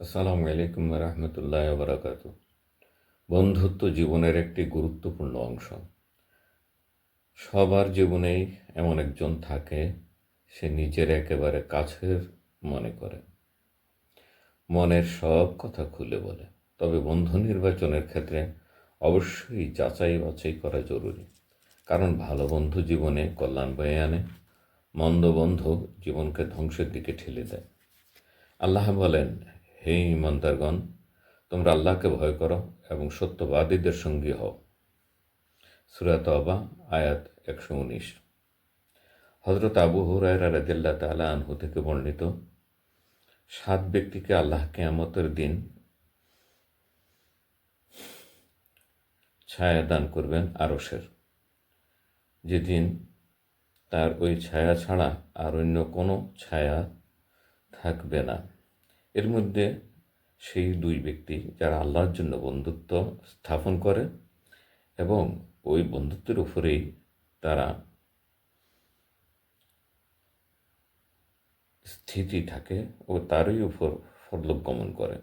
আসসালামু আলাইকুম রহমতুল্লাহ বারাকাতু বন্ধুত্ব জীবনের একটি গুরুত্বপূর্ণ অংশ। সবার জীবনেই এমন একজন থাকে, সে নিজের একেবারে কাছের মনে করে। মনের সব কথা খুলে বলে। তবে বন্ধু নির্বাচনের ক্ষেত্রে অবশ্যই যাচাই বাছাই করা জরুরি। কারণ ভালো বন্ধু জীবনে কল্যাণ বয়ে আনে, মন্দ বন্ধু জীবনকে ধ্বংসের দিকে ঠেলে দেয়। আল্লাহ বলেন হে ইমানদারগণ, তোমরা আল্লাহকে ভয় করো এবং সত্যবাদীদের সঙ্গী হও। সুরাত অবা আয়াত একশো উনিশ। হজরত আবু হুরায়রা রাদিল্লা তালা আনহু থেকে বর্ণিত, সাত ব্যক্তিকে আল্লাহ কেয়ামতের দিন ছায়া দান করবেন আরসের যেদিন তার ওই ছায়া ছাড়া আর অন্য কোনো ছায়া থাকবে না। এর মধ্যে সেই দুই ব্যক্তি যারা আল্লাহর জন্য বন্ধুত্ব স্থাপন করে এবং ওই বন্ধুত্বের উপরেই তারা স্থিতি থাকে ও তারই উপর ফরলোক গমন করে।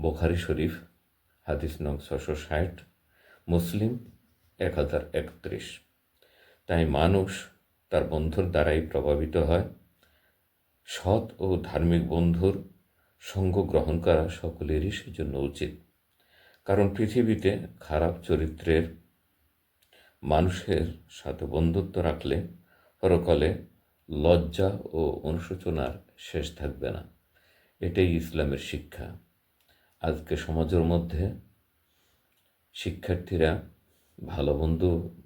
বোখারি শরীফ, হাদিস নং ছশো ষাট, মুসলিম এক হাজার একত্রিশ। তাই মানুষ তার বন্ধুর দ্বারাই প্রভাবিত হয়। সৎ ও ধার্মিক বন্ধুর সঙ্গ গ্রহণ করা সকলেরই সেজন্য উচিত। কারণ পৃথিবীতে খারাপ চরিত্রের মানুষের সাথে বন্ধুত্ব রাখলে পরকালে লজ্জা ও অনুশোচনার শেষ থাকবে না। এটাই ইসলামের শিক্ষা। আজকে সমাজের মধ্যে শিক্ষার্থীরা ভালো বন্ধু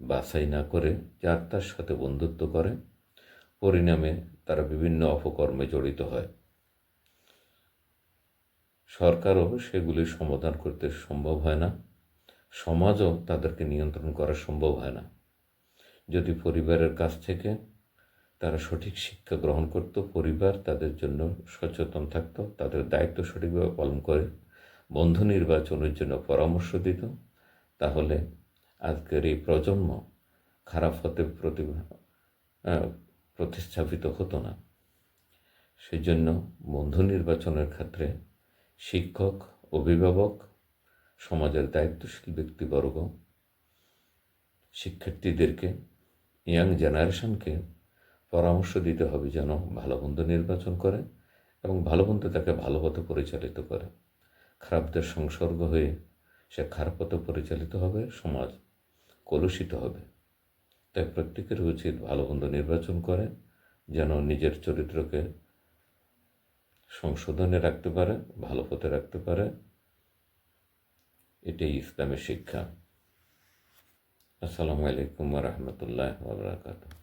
বাছাই না করে যার তার সাথে বন্ধুত্ব করে, পরিণামে তারা বিভিন্ন অপকর্মে জড়িত হয়। সরকারও সেগুলি সমাধান করতে সম্ভব হয় না। সমাজও তাদেরকে নিয়ন্ত্রণ করা সম্ভব হয় না। যদি পরিবারের কাছ থেকে তারা সঠিক শিক্ষা গ্রহণ করত, পরিবার তাদের জন্য সচেতন থাকত, তাদের দায়িত্ব সঠিকভাবে পালন করে, বন্ধু নির্বাচনের জন্য পরামর্শ দিত, তাহলে আজকের এই প্রজন্ম খারাপ হতে প্রতি প্রতিস্থাপিত হতো না। সেজন্য বন্ধু নির্বাচনের ক্ষেত্রে শিক্ষক, অভিভাবক, সমাজের দায়িত্বশীল ব্যক্তিবর্গ, শিক্ষার্থীদেরকে ইয়াং জেনারেশনকে পরামর্শ দিতে হবে যেন ভালো বন্ধু নির্বাচন করে এবং ভালো বন্ধু তাকে ভালো পথে পরিচালিত করে। খারাপদের সংসর্গ হয়ে সে খারাপ পথে পরিচালিত হবে, সমাজ কলুষিত হবে। তাই প্রত্যেকের উচিত ভালো মন্দ নির্বাচন করে যেন নিজের চরিত্রকে সংশোধনে রাখতে পারে, ভালো পথে রাখতে পারে। এটাই ইসলামের শিক্ষা। আসসালামু আলাইকুম রহমতুল্লাহ বাবরাকাতু